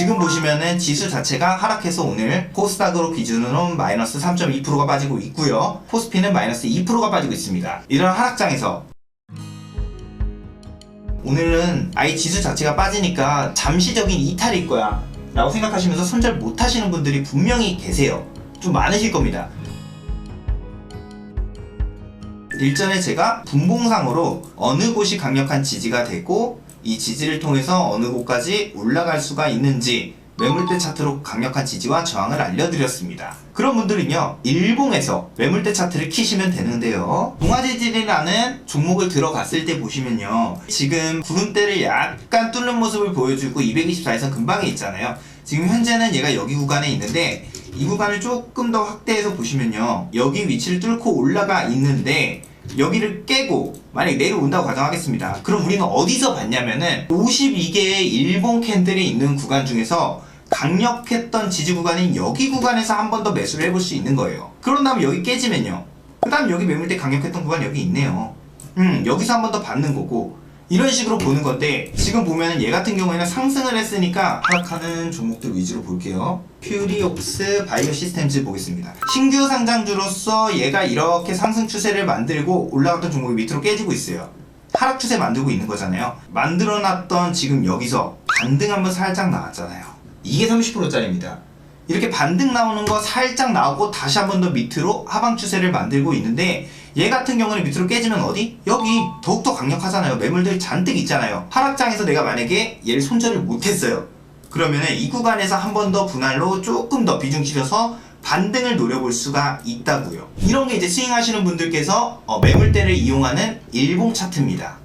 지금 보시면은 지수 자체가 하락해서 오늘 코스닥으로 기준으로 마이너스 3.2%가 빠지고 있고요. 코스피는 마이너스 2%가 빠지고 있습니다. 이런 하락장에서 오늘은 아예 지수 자체가 빠지니까 잠시적인 이탈일 거야 라고 생각하시면서 손절 못 하시는 분들이 분명히 계세요. 좀 많으실 겁니다. 일전에 제가 분봉상으로 어느 곳이 강력한 지지가 되고 이 지지를 통해서 어느 곳까지 올라갈 수가 있는지 매물대 차트로 강력한 지지와 저항을 알려드렸습니다. 그런 분들은요, 일봉에서 매물대 차트를 키시면 되는데요. 동아지질이라는 종목을 들어갔을 때 보시면요, 지금 구름대를 약간 뚫는 모습을 보여주고 224에선 근방에 있잖아요. 지금 현재는 얘가 여기 구간에 있는데 이 구간을 조금 더 확대해서 보시면요, 여기 위치를 뚫고 올라가 있는데 여기를 깨고 만약 내려온다고 가정하겠습니다. 그럼 우리는 어디서 봤냐면은 52개의 일본 캔들이 있는 구간 중에서 강력했던 지지 구간인 여기 구간에서 한 번 더 매수를 해볼 수 있는 거예요. 그런 다음 여기 깨지면요. 그 다음 여기 매물대 강력했던 구간 여기 있네요. 음, 여기서 한 번 더 받는 거고 이런 식으로 보는 건데 지금 보면은 얘 같은 경우에는 상승을 했으니까 하락하는 종목들 위주로 볼게요. 퓨리옥스 바이오 시스템즈 보겠습니다. 신규 상장주로서 얘가 이렇게 상승 추세를 만들고 올라갔던 종목이 밑으로 깨지고 있어요. 하락 추세 만들고 있는 거잖아요. 만들어놨던 지금 여기서 반등 한번 살짝 나왔잖아요. 이게 30%짜리입니다. 이렇게 반등 나오는 거 살짝 나오고 다시 한 번 더 밑으로 하방 추세를 만들고 있는데 얘 같은 경우는 밑으로 깨지면 어디? 여기 더욱더 강력하잖아요. 매물들 잔뜩 있잖아요. 하락장에서 내가 만약에 얘를 손절을 못했어요. 그러면은 이 구간에서 한 번 더 분할로 조금 더 비중 실어서 반등을 노려볼 수가 있다고요. 이런 게 이제 스윙하시는 분들께서 어, 매물대를 이용하는 일봉 차트입니다.